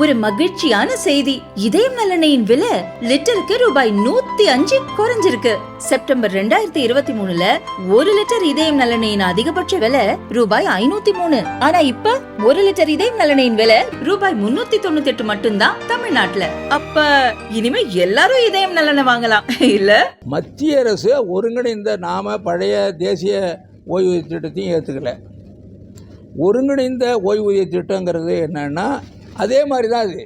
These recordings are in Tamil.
ஒரு மகிழ்ச்சியான செய்தி. இதயம் நலனையின் விலை லிட்டருக்கு ரூபாய் நூத்தி அஞ்சு குறைஞ்சிருக்கு. செப்டம்பர் ரெண்டாயிரத்தி இருபத்தி மூணுல ஒரு லிட்டர் இதயம் நலனையின் அதிகபட்ச விலை ரூபாய் ஐநூத்தி மூணு. ஆனா இப்ப ஒரு லிட்டர் இதயம் நலனையின் விலை ரூபாய் முன்னூத்தி தொண்ணூத்தி எட்டு மட்டும்தான் தமிழ்நாட்டுல. அப்ப இனிமே எல்லாரும் இதயம் நலனை வாங்கலாம். இல்ல? மத்திய அரசு ஒருங்கிணைந்த நாம பழைய தேசிய ஓய்வூதிய திட்டத்தையும் ஏற்றுக்கல ஒருங்கிணைந்த ஓய்வூதிய திட்டங்கிறது என்னன்னா அதே மாதிரி தான் அது.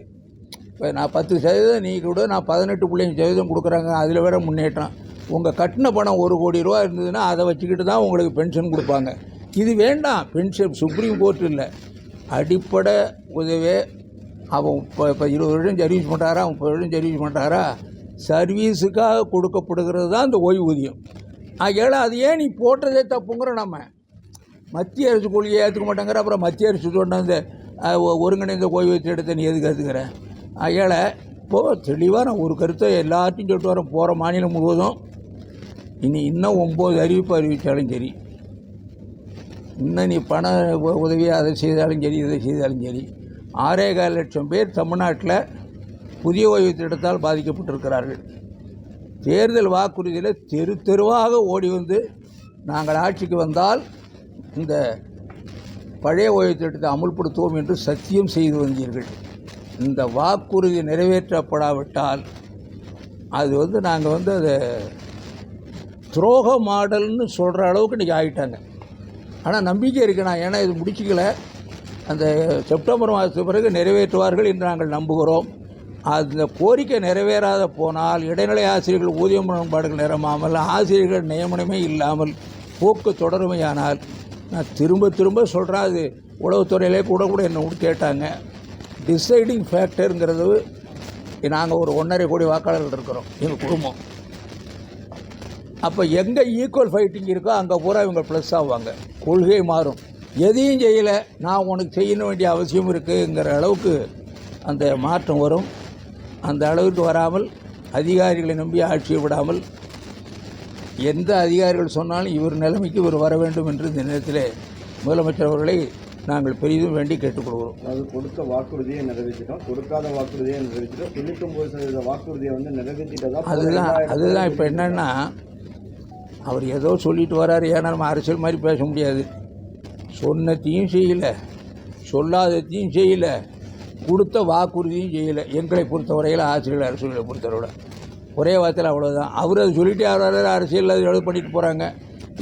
இப்போ நான் பத்து சதவீதம் நீ கூட நான் பதினெட்டு பிள்ளைங்க சதவீதம் கொடுக்குறாங்க அதில் வேற முன்னேற்றம். உங்கள் கட்டின பணம் ஒரு கோடி ரூபா இருந்ததுன்னா அதை வச்சுக்கிட்டு தான் உங்களுக்கு பென்ஷன் கொடுப்பாங்க. இது வேண்டாம். பென்ஷன் சுப்ரீம் கோர்ட் இல்லை. அடிப்படை உதவி அவன் இப்போ இப்போ இருபது வருஷம் சர்வீஸ் பண்ணுறாரா முப்பது வருஷம் சர்வீஸ் பண்ணுறாரா சர்வீஸுக்காக கொடுக்கப்படுகிறது தான் இந்த ஓய்வூதியம். ஆகையால் அது ஏன் நீ போட்டதே தப்புங்கிற நம்ம. மத்திய அரசு கொள்கையை ஏற்றுக்க மாட்டாங்கிற அப்புறம் மத்திய அரசு சொன்ன இந்த ஒருங்கிணைந்த ஓய்வு திட்டத்தை நீ எதுக்கு ஏற்றுக்கிற ஆகையால் இப்போது தெளிவாக நான் ஒரு கருத்தை எல்லாத்தையும் சொல்லிட்டு வரேன். போகிற மாநிலம் முழுவதும். இனி இன்னும் ஒம்பது அறிவிப்பு அறிவித்தாலும் சரி. இன்னும் நீ பண உதவியை உதவி அதை செய்தாலும் சரி இதை செய்தாலும் சரி. ஆறே கால் லட்சம் பேர் தமிழ்நாட்டில் புதிய ஓய்வு திட்டத்தால் பாதிக்கப்பட்டிருக்கிறார்கள். தேர்தல் வாக்குறுதியில் தெரு தெருவாக ஓடி வந்து நாங்கள் ஆட்சிக்கு வந்தால் இந்த பழைய ஓய்வு திட்டத்தை அமுல்படுத்துவோம் என்று சத்தியம் செய்து வந்தீர்கள். இந்த வாக்குறுதி நிறைவேற்றப்படாவிட்டால் அது வந்து நாங்கள் வந்து அதை துரோக மாடல்னு சொல்கிற அளவுக்கு இன்றைக்கி ஆகிட்டாங்க ஆனால் நம்பிக்கை இருக்கணும் நான் ஏன்னா இது முடிச்சிக்கல. அந்த செப்டம்பர் மாதத்துக்கு பிறகு நிறைவேற்றுவார்கள் என்று நாங்கள் நம்புகிறோம். அந்த கோரிக்கை நிறைவேறாத போனால் இடைநிலை ஆசிரியர்கள் ஊதிய முரண்பாடுகள் நிரம்பாமல் ஆசிரியர்கள் நியமனமே இல்லாமல் போக்கு தொடருமையானால் நான் திரும்ப திரும்ப சொல்கிறேன் அது உளவுத்துறையிலே கூட கூட என்ன கூட கேட்டாங்க. டிசைடிங் ஃபேக்டருங்கிறது நாங்கள் ஒரு ஒன்றரை கோடி வாக்காளர்கள் இருக்கிறோம் எங்கள் குடும்பம். அப்போ எங்கே ஈக்குவல் ஃபைட்டிங் இருக்கோ அங்கே பூரா இவங்க ப்ளஸ் ஆவாங்க. கொள்கை மாறும். எதையும் செய்யலை நான் உனக்கு செய்ய வேண்டிய அவசியம் இருக்குங்கிற அளவுக்கு அந்த மாற்றம் வரும். அந்த அளவுக்கு வராமல் அதிகாரிகளை நம்பி ஆட்சியை விடாமல் எந்த அதிகாரிகள் சொன்னாலும் இவர் நிலைமைக்கு இவர் வர வேண்டும் என்று இந்த நேரத்தில் முதலமைச்சர் அவர்களை நாங்கள் பெரிதும் வேண்டி கேட்டுக்கொள்கிறோம். அதாவது கொடுத்த வாக்குறுதியை நிறைவேற்றிட்டோம். கொடுக்காத வாக்குறுதியை நிறைவேற்றிட்டோம். தொண்ணூத்தொம்பது சதவீத வாக்குறுதியை வந்து நிறைவேற்றிட்டதா? அதுதான் அதுதான் இப்போ என்னென்னா அவர் ஏதோ சொல்லிட்டு வராரு. ஏன்னா நம்ம அரசியல் மாதிரி பேச முடியாது. சொன்னதையும் செய்யலை. சொல்லாததையும் செய்யலை. கொடுத்த வாக்குறுதியும் செய்யலை. எங்களை பொறுத்தவரையில் ஆசிரியர் அரசுகளை பொறுத்தவரை ஒரே வார்த்தையில் அவ்வளோதான் அவர் அதை சொல்லிட்டு யாராவது அரசியல் அது எழுத பண்ணிட்டு போகிறாங்க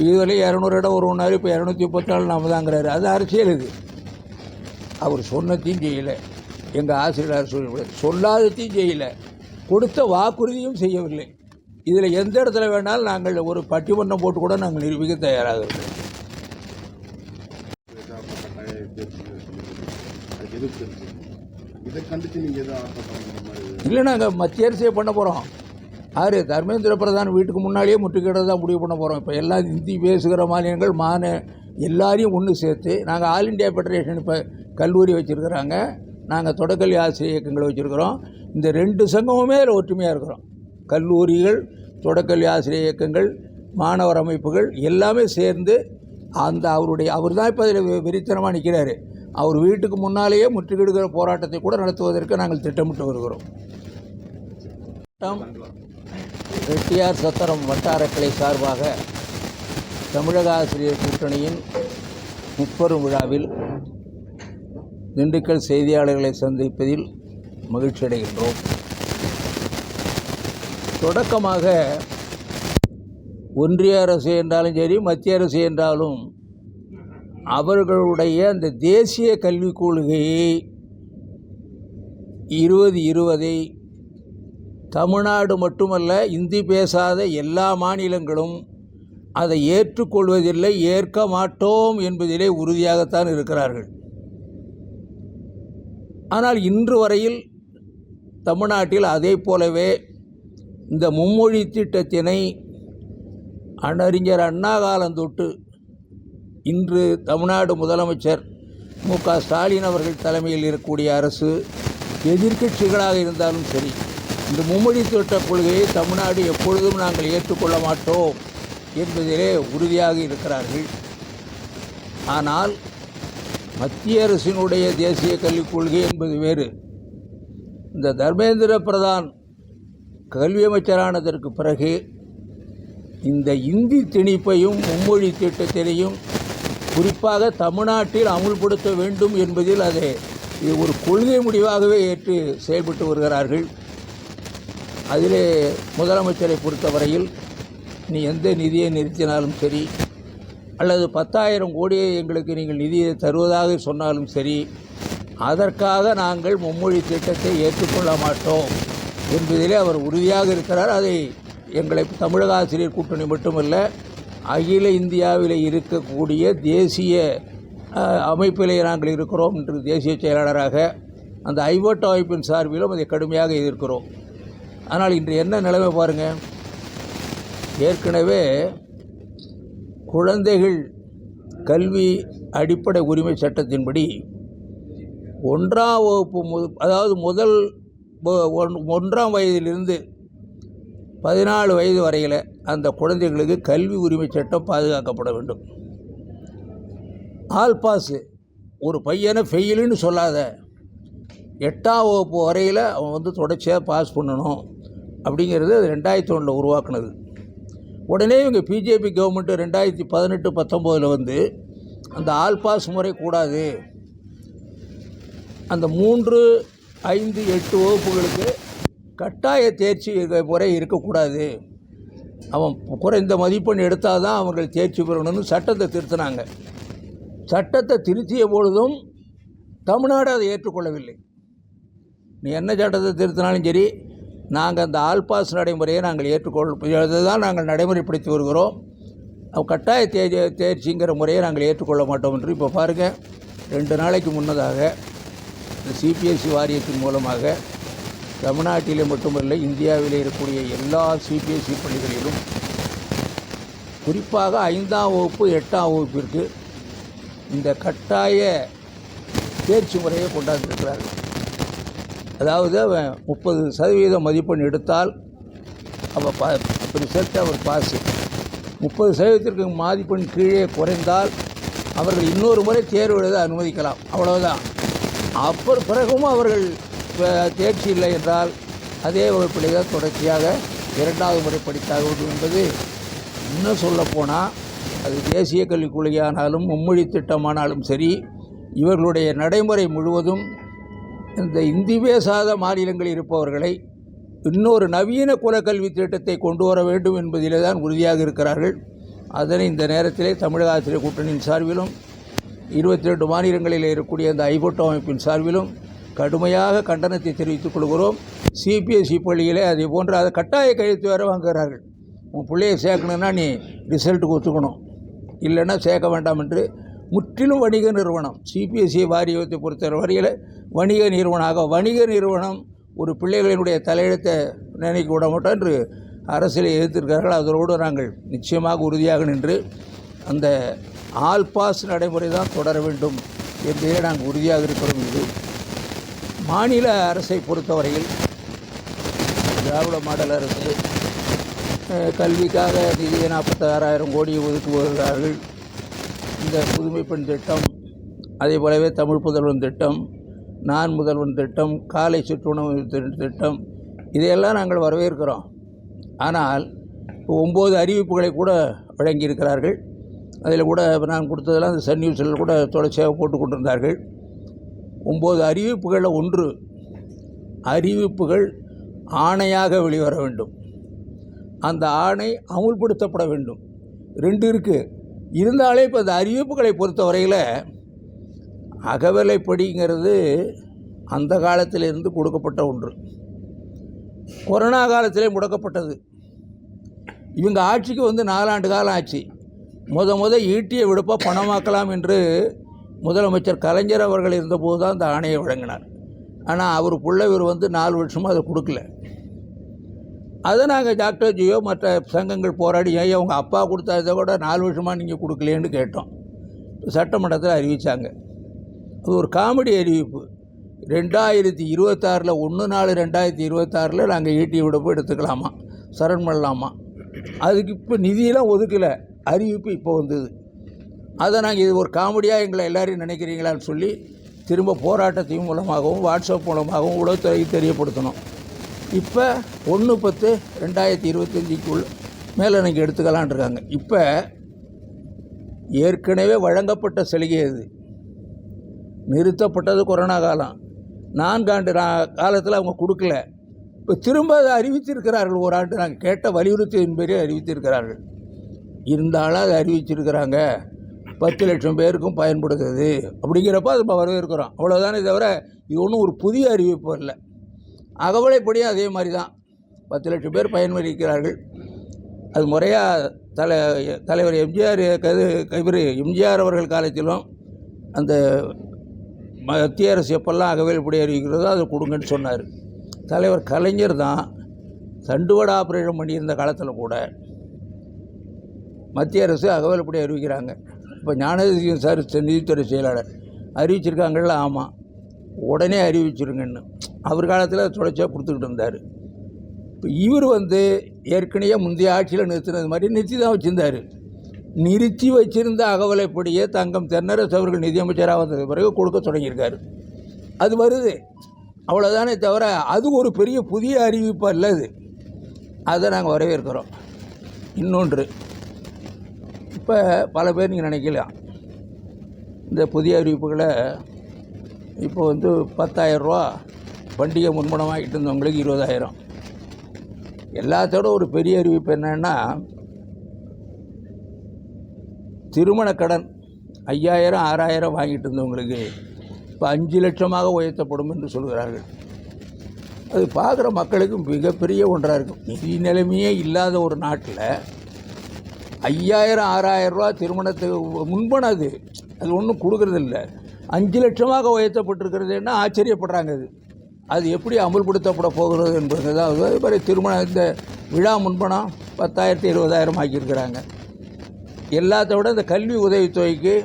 இதுவரை இரநூறு இடம் ஒரு ஒன்றாரு இப்போ இரநூத்தி முப்பத்தாலு நாம தாங்கிறாரு அது அரசியல் இது. அவர் சொன்னதையும் செய்யலை. எங்கள் ஆசிரியர் அரசு சொல்லாததையும் செய்யலை. கொடுத்த வாக்குறுதியும் செய்யவில்லை. இதில் எந்த இடத்துல வேணாலும் நாங்கள் ஒரு பட்டிமன்றம் போட்டு கூட நாங்கள் நிரூபிக்க தயாராக இருக்கிறோம். இல்லை நாங்கள் மத்திய அரசே பண்ண போகிறோம் ஆறு தர்மேந்திர பிரதான் வீட்டுக்கு முன்னாடியே முற்றுகையிட தான் முடிவு பண்ண போகிறோம் இப்போ எல்லா ஹிந்தி பேசுகிற மாநிலங்கள் மான எல்லாரையும் ஒன்று சேர்த்து நாங்கள் ஆல் இண்டியா ஃபெடரேஷன் இப்போ கல்லூரி வச்சுருக்குறாங்க. நாங்கள் தொடக்கல்வி ஆசிரியர் இயக்கங்களை வச்சுருக்கிறோம். இந்த ரெண்டு சங்கமுமே அதில் ஒற்றுமையாக இருக்கிறோம். கல்லூரிகள் தொடக்கல்வி ஆசிரியர் இயக்கங்கள் மாணவர் அமைப்புகள் எல்லாமே சேர்ந்து அந்த அவருடைய அவர் தான் இப்போ அதில் வெறித்தனமாக நிற்கிறாரு அவர் வீட்டுக்கு முன்னாலேயே முற்றுகிடுகிற போராட்டத்தை கூட நடத்துவதற்கு நாங்கள் திட்டமிட்டு வருகிறோம். ரெட்டியார் சத்திரம் வட்டார கிளை சார்பாக தமிழக ஆசிரியர் கூட்டணியின் முப்பெரும் விழாவில் திண்டுக்கல் செய்தியாளர்களை சந்திப்பதில் மகிழ்ச்சி அடைகின்றோம். தொடக்கமாக ஒன்றிய அரசு என்றாலும் சரி மத்திய அரசு என்றாலும் அவர்களுடைய அந்த தேசிய கல்விக் கொள்கையை இருபது இருபதை தமிழ்நாடு மட்டுமல்ல இந்தி பேசாத எல்லா மாநிலங்களும் அதை ஏற்றுக்கொள்வதில்லை ஏற்க மாட்டோம் என்பதிலே உறுதியாகத்தான் இருக்கிறார்கள். ஆனால் இன்று வரையில் தமிழ்நாட்டில் அதே போலவே இந்த மும்மொழி திட்டத்தினை அண்ணறிஞர் அண்ணா காலந்தொட்டு இன்று தமிழ்நாடு முதலமைச்சர் மு க ஸ்டாலின் அவர்கள் தலைமையில் இருக்கக்கூடிய அரசு எதிர்க்கட்சிகளாக இருந்தாலும் சரி இந்த மும்மொழி திட்ட கொள்கையை தமிழ்நாடு எப்பொழுதும் நாங்கள் ஏற்றுக்கொள்ள மாட்டோம் என்பதிலே உறுதியாக இருக்கிறார்கள். ஆனால் மத்திய அரசினுடைய தேசிய கல்விக் கொள்கை என்பது வேறு. இந்த தர்மேந்திர பிரதான் கல்வி அமைச்சரானதற்கு பிறகு இந்த இந்தி திணிப்பையும் மும்மொழி திட்டத்தினையும் குறிப்பாக தமிழ்நாட்டில் அமுல்படுத்த வேண்டும் என்பதில் அதை இது ஒரு கொள்கை முடிவாகவே ஏற்று செயல்பட்டு வருகிறார்கள். அதிலே முதலமைச்சரை பொறுத்தவரையில் நீ எந்த நிதியை நிறுத்தினாலும் சரி அல்லது பத்தாயிரம் கோடியை எங்களுக்கு நீங்கள் நிதியை தருவதாக சொன்னாலும் சரி அதற்காக நாங்கள் மும்மொழி திட்டத்தை ஏற்றுக்கொள்ள மாட்டோம் என்பதிலே அவர் உறுதியாக இருக்கிறார். அதை எங்களை தமிழக ஆசிரியர் கூட்டணி மட்டுமல்ல அகில இந்தியாவில் இருக்கக்கூடிய தேசிய அமைப்பிலே நாங்கள் இருக்கிறோம் என்று தேசிய செயலாளராக அந்த ஐவோட்டோ அமைப்பின் சார்பிலும் அதை கடுமையாக எதிர்க்கிறோம். ஆனால் இன்று என்ன நிலைமை பாருங்கள் ஏற்கனவே குழந்தைகள் கல்வி அடிப்படை உரிமை சட்டத்தின்படி ஒன்றாம் வகுப்பு முது அதாவது முதல் ஒன்- ஒன்றாம் வயதிலிருந்து பதினாலு வயது வரையில் அந்த குழந்தைகளுக்கு கல்வி உரிமை சட்டம் பாதுகாக்கப்பட வேண்டும். All pass. ஒரு பையனை ஃபெயிலுன்னு சொல்லாத. எட்டாம் வகுப்பு வரையில் அவன் வந்து தொடர்ச்சியாக பாஸ் பண்ணணும். அப்படிங்கிறது அது ரெண்டாயிரத்தி ஒன்றில் உருவாக்குனது. உடனே இவங்க பிஜேபி கவர்மெண்ட்டு ரெண்டாயிரத்தி பதினெட்டு பத்தொம்போதில் வந்து அந்த ஆல் பாஸ் முறை கூடாது. அந்த மூன்று ஐந்து எட்டு வகுப்புகளுக்கு கட்டாய தேர்ச்சி முறை இருக்கக்கூடாது. அவன் குறைந்த மதிப்பெண் எடுத்தால் தான் அவர்கள் தேர்ச்சி பெறணும்னு சட்டத்தை திருத்தினாங்க. சட்டத்தை திருத்திய பொழுதும் தமிழ்நாடு அதை ஏற்றுக்கொள்ளவில்லை. நீ என்ன சட்டத்தை திருத்தினாலும் சரி நாங்கள் அந்த ஆல் பாஸ் நடைமுறையை நாங்கள் ஏற்றுக்கொள் தான் நாங்கள் நடைமுறைப்படுத்தி வருகிறோம். கட்டாய தே தேர்ச்சிங்கிற முறையை நாங்கள் ஏற்றுக்கொள்ள மாட்டோம் என்று இப்போ பாருங்கள் ரெண்டு நாளைக்கு முன்னதாக இந்த சிபிஎஸ்சி வாரியத்தின் மூலமாக தமிழ்நாட்டிலே மட்டுமல்ல இந்தியாவிலே இருக்கக்கூடிய எல்லா சிபிஎஸ்சி பள்ளிகளிலும் குறிப்பாக ஐந்தாம் வகுப்பு எட்டாம் வகுப்பிற்கு இந்த கட்டாய தேர்ச்சி முறையை கொண்டாந்துருக்கிறார்கள் அதாவது அவன் முப்பது சதவீதம் மதிப்பெண் எடுத்தால் அவள் பா ரிசல்ட் அவர் பாஸு முப்பது சதவீதத்திற்கு மதிப்பெண் கீழே குறைந்தால் அவர்கள் இன்னொரு முறை தேர்வு எழுத அனுமதிக்கலாம். அவ்வளவுதான். அப்புறம் பிறகும் அவர்கள் தேர்ச்சி இல்லை என்றால் அதே வகுப்பிலே தான் தொடர்ச்சியாக இரண்டாவது முறை படித்தாக வேண்டும் என்பது இன்னும் சொல்லப்போனால் அது தேசிய கல்விக் கொள்கையானாலும் மும்மொழி திட்டமானாலும் சரி இவர்களுடைய நடைமுறை முழுவதும் இந்த இந்தி பேசாத மாநிலங்களில் இருப்பவர்களை இன்னொரு நவீன குலக்கல்வி திட்டத்தை கொண்டு வர வேண்டும் என்பதிலே தான் உறுதியாக இருக்கிறார்கள். அதனை இந்த நேரத்திலே தமிழக ஆசிரியர் கூட்டணியின் சார்பிலும் இருபத்தி ரெண்டு மாநிலங்களில் இருக்கக்கூடிய அந்த ஐபோட்டோ அமைப்பின் சார்பிலும் கடுமையாக கண்டனத்தை தெரிவித்துக் கொள்கிறோம். சிபிஎஸ்சி பள்ளியிலே அதே போன்று அதை கட்டாய கழித்து வேறு வாங்குகிறார்கள். உன் பிள்ளையை சேர்க்கணுன்னா நீ ரிசல்ட்டுக்கு ஒத்துக்கணும். இல்லைன்னா சேர்க்க வேண்டாம் என்று முற்றிலும் வணிக நிறுவனம் சிபிஎஸ்சி வாரியத்தை பொறுத்த வரையில் வணிக நிறுவனமாக வணிக நிறுவனம் ஒரு பிள்ளைகளினுடைய தலையெழுத்தை நினைக்க விட மாட்டோம் என்று அரசியலை எதிர்த்திருக்கிறார்கள். அதோடு நாங்கள் நிச்சயமாக உறுதியாக நின்று அந்த ஆல் பாஸ் நடைமுறை தான் தொடர வேண்டும் என்பதிலே நாங்கள் உறுதியாக இருக்கிறோம். இது மாநில அரசை பொறுத்தவரையில் திராவிட மாடல் அரசு கல்விக்காக நிதியை நாற்பத்தாறாயிரம் கோடி ஒதுக்கி வருகிறார்கள். இந்த புதுமை பெண் திட்டம் அதே போலவே தமிழ் புதல்வன் திட்டம் நான் முதல்வன் திட்டம் காலை சிற்றுணவு திட்டம் இதையெல்லாம் நாங்கள் வரவேற்கிறோம். ஆனால் இப்போ ஒம்பது அறிவிப்புகளை கூட வழங்கியிருக்கிறார்கள். அதில் கூட நான் கொடுத்ததெல்லாம் அந்த சன் நியூஸில் கூட தொடர்ச்சியாக போட்டு கொண்டிருந்தார்கள். ஒம்பது அறிவிப்புகளில் ஒன்று அறிவிப்புகள் ஆணையாக வெளிவர வேண்டும். அந்த ஆணை அமுல்படுத்தப்பட வேண்டும். ரெண்டு இருக்குது இருந்தாலே இப்போ அந்த அறிவிப்புகளை பொறுத்தவரையில் அகவலைப்படிங்கிறது அந்த காலத்திலிருந்து கொடுக்கப்பட்ட ஒன்று. கொரோனா காலத்திலே முடக்கப்பட்டது. இவங்க ஆட்சிக்கு வந்து நாலாண்டு காலம் ஆச்சு. முத முத ஈட்டிய விடுப்பாக பணமாக்கலாம் என்று முதலமைச்சர் கலைஞர் அவர்கள் இருந்தபோது தான் அந்த ஆணையை வழங்கினார். ஆனால் அவர் புள்ளவர் வந்து நாலு வருஷமாக அதை கொடுக்கல. அதை நாங்கள் டாக்டர் ஜியோ மற்ற சங்கங்கள் போராடி ஏன் அவங்க அப்பா கொடுத்ததை கூட நாலு வருஷமாக நீங்கள் கொடுக்கலேன்னு கேட்டோம். சட்டமன்றத்தில் அறிவித்தாங்க அது ஒரு காமெடி அறிவிப்பு. ரெண்டாயிரத்தி இருபத்தாறில் ஒன்று நாலு ரெண்டாயிரத்தி இருபத்தாறில் நாங்கள் ஈட்டி விடுப்பு எடுத்துக்கலாமா? சரண் பண்ணலாமா? அதுக்கு இப்போ நிதியெல்லாம் ஒதுக்கலை. அறிவிப்பு இப்போ வந்தது. அதை நாங்கள் இது ஒரு காமெடியாக எங்களை எல்லோரையும் நினைக்கிறீங்களான்னு சொல்லி திரும்ப போராட்டத்தின் மூலமாகவும் வாட்ஸ்அப் மூலமாகவும் உளவுத்துறைக்கு தெரியப்படுத்தணும். இப்போ ஒன்று பத்து ரெண்டாயிரத்தி இருபத்தஞ்சிக்குள் மேலே நீங்கள் எடுத்துக்கலான் இருக்காங்க. இப்போ ஏற்கனவே வழங்கப்பட்ட சலுகை அது. நிறுத்தப்பட்டது கொரோனா காலம். நான்காண்டு நா- காலத்தில் அவங்க கொடுக்கல. இப்போ திரும்ப அதை அறிவித்திருக்கிறார்கள் ஒரு ஆண்டு நாங்கள் கேட்ட வலியுறுத்தியின் பேரே அறிவித்திருக்கிறார்கள். இருந்தாலும் அதை அறிவிச்சிருக்கிறாங்க. பத்து லட்சம் பேருக்கும் பயன்படுகிறது. அப்படிங்கிறப்ப அது நம்ம வரவேற்கிறோம். அவ்வளோதானே தவிர இது ஒன்றும் ஒரு புதிய அறிவிப்பு இல்லை அகவலைப்படியும் அதே மாதிரி தான் பத்து லட்சம் பேர் பயன்படுத்திக்கிறார்கள் அது முறையாக தலை தலைவர் எம்ஜிஆர் கது இவர் எம்ஜிஆர் அவர்கள் காலத்திலும் அந்த மத்திய அரசு எப்பெல்லாம் அகவைப்படி அறிவிக்கிறதோ அதை கொடுங்கன்னு சொன்னார். தலைவர் கலைஞர் தான் தண்டுவட ஆப்ரேஷன் பண்ணியிருந்த காலத்தில் கூட மத்திய அரசு அகவலைப்படி அறிவிக்கிறாங்க இப்போ ஞானதேசியம் சார் நிதித்துறை செயலாளர் அறிவிச்சிருக்காங்கல்ல ஆமாம் உடனே அறிவிச்சிருங்கன்னு. அவர் காலத்தில் தொடர்ச்சியாக கொடுத்துக்கிட்டு இருந்தார். இப்போ இவர் வந்து ஏற்கனவே முந்தைய ஆட்சியில் நிறுத்தினது மாதிரி நிறுத்தி தான் வச்சுருந்தார். நிறுத்தி வச்சிருந்த அகவலைப்படியே தங்கம் தென்னரசு அவர்கள் நிதியமைச்சராக வந்தது பிறகு கொடுக்க தொடங்கியிருக்காரு. அது வருது. அவ்வளோதானே தவிர அது ஒரு பெரிய புதிய அறிவிப்பு அல்ல அது. அதை நாங்கள் வரவேற்கிறோம். இன்னொன்று இப்போ பல பேர் நீங்கள் நினைக்கலாம் இந்த புதிய அறிவிப்புகளை இப்போ வந்து பத்தாயிரரூவா பண்டிகை முன்பணமாகிட்டு இருந்தவங்களுக்கு இருபதாயிரம். எல்லாத்தோட ஒரு பெரிய அறிவிப்பு என்னன்னா திருமண கடன் ஐயாயிரம் ஆறாயிரம் வாங்கிட்டு இருந்தவங்களுக்கு இப்போ அஞ்சு லட்சமாக உயர்த்தப்படும் என்று சொல்கிறார்கள். அது பார்க்குற மக்களுக்கு மிகப்பெரிய ஒன்றாக இருக்கும். நிதி நிலைமையே இல்லாத ஒரு நாட்டில் ஐயாயிரம் ஆறாயிரம் ரூபா திருமணத்துக்கு முன்பணம் அது. அது ஒன்றும் கொடுக்குறதில்ல. அஞ்சு லட்சமாக உயர்த்தப்பட்டிருக்கிறதுன்னா ஆச்சரியப்படுறாங்க அது. அது எப்படி அமல்படுத்தப்பட போகிறது என்பது தான். அதே மாதிரி திருமணம் இந்த விழா முன்பணம் பத்தாயிரத்தி இருபதாயிரம் ஆக்கியிருக்கிறாங்க. எல்லாத்த விட இந்த கல்வி உதவித்தொகைக்கு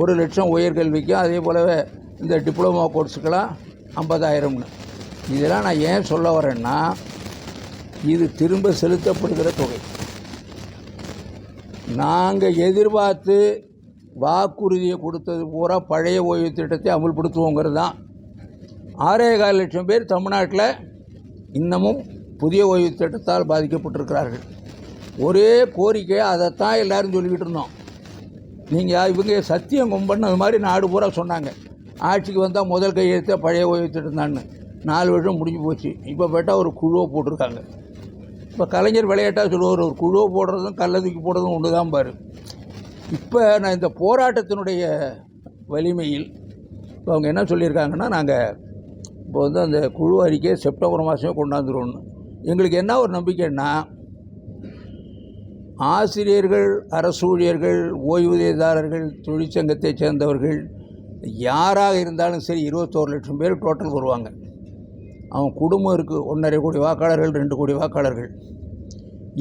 ஒரு லட்சம் உயர்கல்விக்கும் அதே போலவே இந்த டிப்ளமோ கோர்ஸுக்கெல்லாம் ஐம்பதாயிரம்னு. இதெல்லாம் நான் ஏன் சொல்ல வரேன்னா இது திரும்ப செலுத்தப்படுகிற தொகை. நாங்கள் எதிர்பார்த்து வாக்குறுதியை கொடுத்தது பூரா பழைய ஓய்வு திட்டத்தை அமல்படுத்துவோங்கிறது தான். ஆறே கால் லட்சம் பேர் தமிழ்நாட்டில் இன்னமும் புதிய ஓய்வு திட்டத்தால் பாதிக்கப்பட்டிருக்கிறார்கள். ஒரே கோரிக்கை அதைத்தான் எல்லாரும் சொல்லிக்கிட்டு இருந்தோம். நீங்கள் இவங்க சத்தியம் கும்பன்னு மாதிரி நாடு பூரா சொன்னாங்க. ஆட்சிக்கு வந்தால் முதல் கையெழுத்தே பழைய ஓய்வு இருந்தான்னு. நாலு வருஷம் முடிஞ்சு போச்சு. இப்போ போட்டால் ஒரு குழுவை போட்டிருக்காங்க. இப்போ கலைஞர் விளையாட்டாக சொல்லுவார் ஒரு குழுவை போடுறதும் கல்லதுக்கு தூக்கி போடுறதும் ஒன்று தான் பாரு. இப்போ நான் இந்த போராட்டத்தினுடைய வலிமையில் இப்போ அவங்க என்ன சொல்லியிருக்காங்கன்னா நாங்கள் இப்போ வந்து அந்த குழு அறிக்கையை செப்டம்பர் மாதமே கொண்டாந்துருவோன்னு எங்களுக்கு என்ன ஒரு நம்பிக்கைன்னா ஆசிரியர்கள் அரசு ஊழியர்கள் ஓய்வூதியதாரர்கள் தொழிற்சங்கத்தைச் சேர்ந்தவர்கள் யாராக இருந்தாலும் சரி இருபத்தோரு லட்சம் பேர் டோட்டல் வருவாங்க. அவன் குடும்பம் இருக்குது ஒன்றரை கோடி வாக்காளர்கள் ரெண்டு கோடி வாக்காளர்கள்.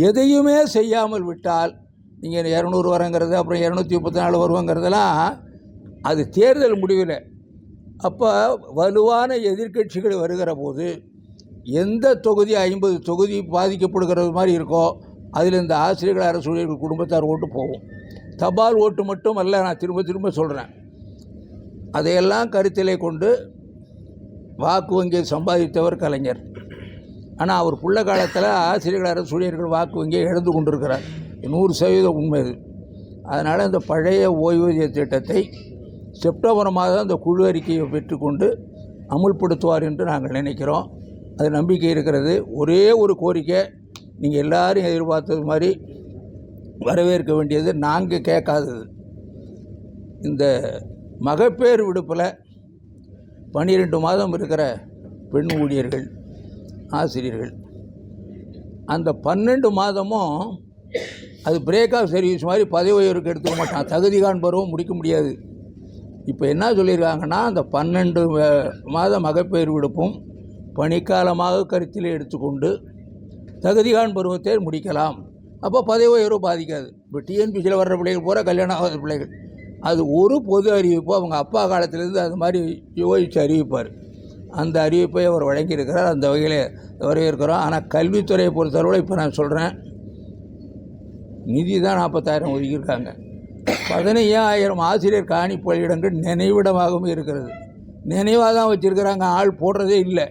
எதையுமே செய்யாமல் விட்டால் நீங்கள் இரநூறு வரங்கிறது அப்புறம் இரநூத்தி முப்பத்தி நாலு வருவாங்கிறதெல்லாம் அது தேர்தல் முடிவில். அப்போ வலுவான எதிர்க்கட்சிகள் வருகிற போது எந்த தொகுதி ஐம்பது தொகுதி பாதிக்கப்படுகிறது மாதிரி இருக்கோ அதில் இந்த ஆசிரியர்கள் அரசு ஊழியர்கள் குடும்பத்தார் ஓட்டு போகும். தபால் ஓட்டு மட்டும் அல்ல நான் திரும்ப திரும்ப சொல்கிறேன் அதையெல்லாம் கருத்திலே கொண்டு வாக்கு வங்கியை சம்பாதித்தவர் கலைஞர். ஆனால் அவர் புள்ள காலத்தில் ஆசிரியர்கள் அரசு ஊழியர்கள் வாக்கு வங்கியை இழந்து கொண்டிருக்கிறார். நூறு சதவீதம் உண்மை இது அதனால் இந்த பழைய ஓய்வூதிய திட்டத்தை செப்டம்பர் மாதம் அந்த குழு அறிக்கையை பெற்றுக்கொண்டு அமுல்படுத்துவார் என்று நாங்கள் நினைக்கிறோம். அது நம்பிக்கை இருக்கிறது. ஒரே ஒரு கோரிக்கை நீங்கள் எல்லோரும் எதிர்பார்த்தது மாதிரி வரவேற்க வேண்டியது நாங்கள் கேட்காதது. இந்த மகப்பேறு விடுப்பில் பன்னிரெண்டு மாதம் இருக்கிற பெண் ஊழியர்கள் ஆசிரியர்கள் அந்த பன்னெண்டு மாதமும் அது பிரேக் ஆஃப் சர்வீஸ் மாதிரி பதவி உயர்வுக்கு எடுத்துக்க மாட்டான். தகுதி காண்பருவம் முடிக்க முடியாது. இப்போ என்ன சொல்லியிருக்காங்கன்னா அந்த பன்னெண்டு மாதம் மாத மகப்பேறு விடுப்பும் பணிக்காலமாக கருத்தில் எடுத்துக்கொண்டு தகுதிகான் பருவத்தை முடிக்கலாம். அப்போ பதவி உயர்வு பாதிக்காது. இப்போ டிஎன்பிசியில் வர்ற பிள்ளைகள் பூரா கல்யாணம் ஆகாத பிள்ளைகள். அது ஒரு பொது அறிவிப்பு அவங்க அப்பா காலத்திலேருந்து அது மாதிரி யோசித்து அறிவிப்பார். அந்த அறிவிப்பை அவர் வழங்கியிருக்கிறார். அந்த வகையில் வரவேற்கிறோம். ஆனால் கல்வித்துறையை பொறுத்தளவில் இப்போ நான் சொல்கிறேன் நிதி தான் நாற்பத்தாயிரம் ஒதுக்கியிருக்காங்க. பதினையாயிரம் ஆசிரியர் காணி பணியிடங்கள் நினைவிடமாகவும் இருக்கிறது. நினைவாக தான் வச்சுருக்கிறாங்க. ஆள் போடுறதே இல்லை.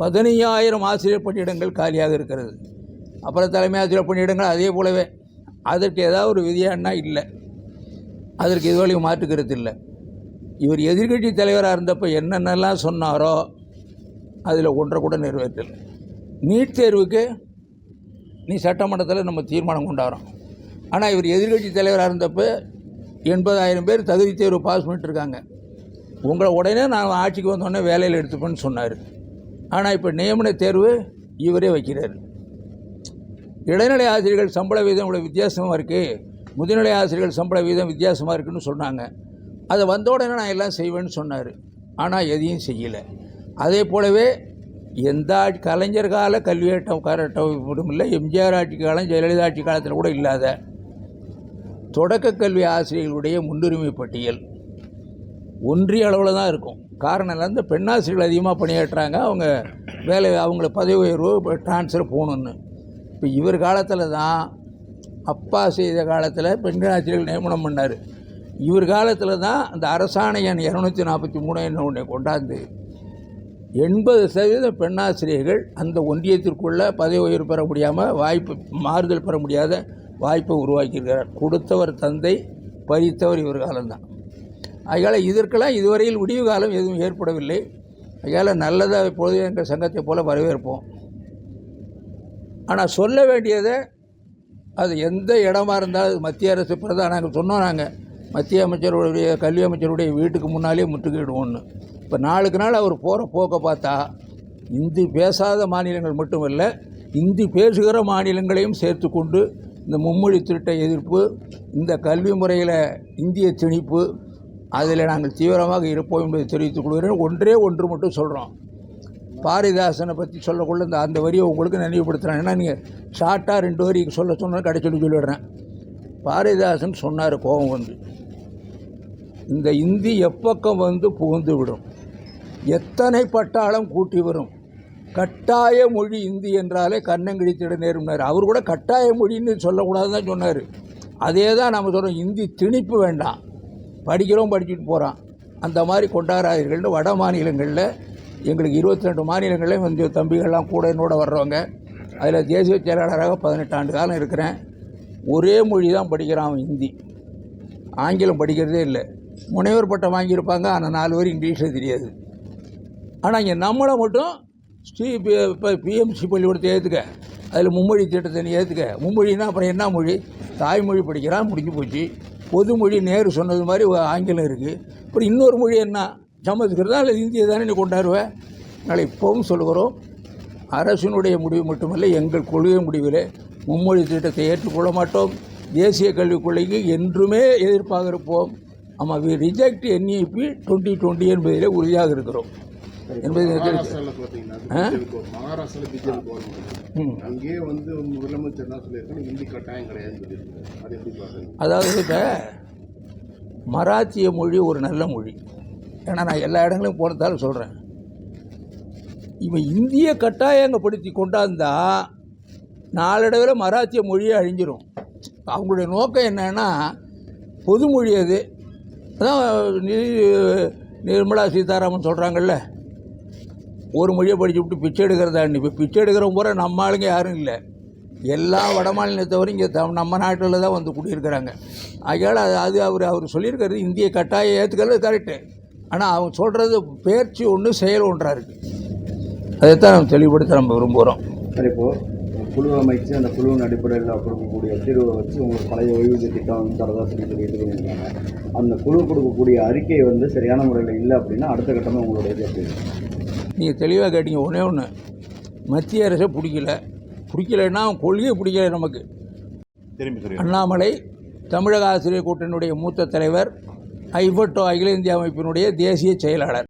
பதினையாயிரம் ஆசிரியர் பணியிடங்கள் காலியாக இருக்கிறது. அப்புறம் தலைமை ஆசிரியர் பணியிடங்கள் அதே போலவே அதற்கு ஏதாவது ஒரு விதியானா இல்லை. அதற்கு இதுவரையும் மாற்றுக்கிறது இல்லை. இவர் எதிர்க்கட்சி தலைவராக இருந்தப்போ என்னென்னலாம் சொன்னாரோ அதில் ஒன்றை கூட நிறைவேற்றலை. நீட் தேர்வுக்கு நீ சட்டமன்றத்தில் நம்ம தீர்மானம் கொண்டாடுறோம். ஆனால் இவர் எதிர்கட்சி தலைவராக இருந்தப்போ எண்பதாயிரம் பேர் தகுதி தேர்வு பாஸ் பண்ணிட்டுருக்காங்க உங்களை உடனே நான் ஆட்சிக்கு வந்தோடனே வேலையில் எடுத்துப்பேன்னு சொன்னார். ஆனால் இப்போ நியமன தேர்வு இவரே வைக்கிறார். இடைநிலை ஆசிரியர்கள் சம்பள வீதம் இவ்வளோ வித்தியாசமாக இருக்குது முதுநிலை ஆசிரியர்கள் சம்பள வீதம் வித்தியாசமாக இருக்குன்னு சொன்னாங்க. அதை வந்த உடனே நான் எல்லாம் செய்வேன்னு சொன்னார். ஆனால் எதையும் செய்யலை. அதே போலவே எந்த ஆட்சி கலைஞர் கால கல்வியேட்டம் காரட்டம் இல்லை. எம்ஜிஆர் ஆட்சி காலம் ஜெயலலிதா ஆட்சி காலத்தில் கூட இல்லாத தொடக்க கல்வி ஆசிரியர்களுடைய முன்னுரிமை பட்டியல். ஒன்றிய அளவில் தான் இருக்கும். காரணம் இல்லை இந்த பெண்ணாசிரியர்கள் அதிகமாக பணியாற்றுறாங்க. அவங்க வேலை அவங்கள பதவி உயர்வு ட்ரான்ஸ்ஃபர் போகணுன்னு இப்போ இவர் காலத்தில் தான் அப்பா செய்த காலத்தில் பெண் ஆசிரியர்கள் நியமனம் பண்ணார். இவர் காலத்தில் தான் அந்த அரசாணை எண் இரநூத்தி நாற்பத்தி மூணு என்ன ஒன்றை கொண்டாந்து எண்பது சதவீத பெண்ணாசிரியர்கள் அந்த ஒன்றியத்திற்குள்ளே பதவி உயர்வு பெற முடியாமல் வாய்ப்பு மாறுதல் பெற முடியாத வாய்ப்பை உருவாக்கியிருக்கிறார். கொடுத்தவர் தந்தை பறித்தவர் இவர் காலம்தான். அதனால் இதற்கெல்லாம் இதுவரையில் விடிவு காலம் எதுவும் ஏற்படவில்லை. அதனால் நல்லதாக இப்பொழுது எங்கள் சங்கத்தை போல் வரவேற்போம். ஆனால் சொல்ல வேண்டியதை அது எந்த இடமா இருந்தாலும் மத்திய அரசு பிரதான் நாங்கள் சொன்னோம் நாங்கள் மத்திய அமைச்சருடைய கல்வி அமைச்சருடைய வீட்டுக்கு முன்னாலே முற்றுகையிடுவோம்னு. இப்போ நாளுக்கு நாள் அவர் போகிற போக்கை பார்த்தா இந்தி பேசாத மாநிலங்கள் மட்டுமல்ல இந்தி பேசுகிற மாநிலங்களையும் சேர்த்து கொண்டு இந்த மும்மொழி திருட்ட எதிர்ப்பு இந்த கல்வி முறையில் இந்திய திணிப்பு அதில் நாங்கள் தீவிரமாக இருப்போம் என்பதை தெரிவித்துக் கொள்கிறேன். ஒன்றே ஒன்று மட்டும் சொல்கிறோம் பாரதிதாசனை பற்றி சொல்லக்குள்ள இந்த அந்த வரியை உங்களுக்கு நினைவுபடுத்துகிறேன் ஏன்னா நீங்கள் ஷார்ட்டாக ரெண்டு வரி சொல்ல சொன்னால் கடைச்சொல்லி சொல்லிடுறேன் பாரிதாசன் சொன்னார் கோபம் வந்து. இந்த இந்தி எப்பக்கம் வந்து புகுந்து விடும்? எத்தனை பட்டாளம் கூட்டி வரும்? கட்டாய மொழி இந்தி என்றாலே கண்ணங்கிழித்திட நேரும்னார். அவர் கூட கட்டாய மொழின்னு சொல்லக்கூடாதுன்னு தான் சொன்னார். அதே தான் நம்ம சொல்கிறோம் இந்தி திணிப்பு வேண்டாம். படிக்கிறோம் படிச்சுட்டு போகிறான் அந்த மாதிரி கொண்டாடாதீர்கள்னு வட மாநிலங்களில் எங்களுக்கு இருபத்தி ரெண்டு மாநிலங்களில் வந்து தம்பிகள்லாம் கூட என்னோட வர்றவங்க. அதில் தேசிய செயலாளராக பதினெட்டு ஆண்டு காலம் இருக்கிறேன். ஒரே மொழி தான் படிக்கிறான் அவன் ஹிந்தி. ஆங்கிலம் படிக்கிறதே இல்லை. முனைவர் பட்டம் வாங்கியிருப்பாங்க ஆனால் நாலு பேர் இங்கிலீஷே தெரியாது. ஆனால் இங்கே நம்மளை மட்டும் ஸ்ரீ இப்போ பிஎம்சி பள்ளிக்கூடத்தை ஏற்றுக்க அதில் மும்மொழி திட்டத்தை நீ ஏற்றுக்க மும்மொழின்னா அப்புறம் என்ன மொழி? தாய்மொழி படிக்கிறான் முடிஞ்சு போச்சு. பொதுமொழி நேரு சொன்னது மாதிரி ஒரு ஆங்கிலம் இருக்குது அப்புறம் இன்னொரு மொழி என்ன? சமஸ்கிருதம் அல்லது இந்தியை தானே நீ கொண்டாடுவேன் நாளை இப்போவும் சொல்கிறோம் அரசினுடைய முடிவு மட்டுமல்ல எங்கள் கொள்கை முடிவில் மும்மொழி திட்டத்தை ஏற்றுக்கொள்ள மாட்டோம். தேசிய கல்விக் கொள்கைக்கு என்றுமே எதிர்ப்பாக இருப்போம். ஆமாம் we reject NEP twenty twenty என்பதிலே உறுதியாக இருக்கிறோம். என்பதை. மகாராஷ்டிரால பிஜேபி கவர்மெண்ட் அங்கேயே வந்து முதலமைச்சர் என்ன சொல்லியிருக்காங்க ஹிந்தி கட்டாயம் கிடையாதுன்னு அது எப்படி அதாவது இப்போ மராத்திய மொழி ஒரு நல்ல மொழி. ஏன்னா நான் எல்லா இடங்களையும் போனதாலும் சொல்கிறேன் இவன் இந்திய கட்டாயங்கப்படுத்தி கொண்டாந்தா நாளடைவில் மராத்திய மொழியே அழிஞ்சிரும். அவங்களுடைய நோக்கம் என்னன்னா பொதுமொழி அது. அதான் நிர்மலா சீதாராமன் சொல்கிறாங்கல்ல ஒரு மொழியை படித்து விட்டு பிச்சை எடுக்கிறதா? இப்போ பிச்சை எடுக்கிற பூரா நம்ம ஆளுங்க யாரும் இல்லை. எல்லா வட மாநிலத்தவரும் இங்கே தம் நம்ம நாட்டில் தான் வந்து குடியிருக்கிறாங்க. ஆகையால் அது அது அவர் அவர் சொல்லியிருக்கிறது இந்திய கட்டாயம் ஏற்றுக்கிறது கரெக்டு ஆனால் அவங்க சொல்கிறது பேச்சு ஒன்று செயல் ஒன்றாக இருக்குது அதைத்தான் நம்ம தெளிவுபடுத்த நம்ம விரும்புகிறோம் சரி இப்போது குழு அமைச்சு அந்த குழுவின் அடிப்படையில் கொடுக்கக்கூடிய தீர்வை வச்சு உங்களுக்கு பழைய ஓய்வூதிய திட்டம் வந்து தரதா சொல்லி சொல்லி அந்த குழு கொடுக்கக்கூடிய அறிக்கை வந்து சரியான முறையில் இல்லை அப்படின்னா அடுத்த கட்டமாக உங்களுடைய இது நீங்கள் தெளிவாக கேட்டீங்க ஒன்றே ஒன்று மத்திய அரசை பிடிக்கல. பிடிக்கலைன்னா கொள்கையை பிடிக்கல நமக்கு. திரும்பி அண்ணாமலை தமிழக ஆசிரியர் கூட்டணியுடைய மூத்த தலைவர் ஐவட்டோ அகில இந்திய அமைப்பினுடைய தேசிய செயலாளர்.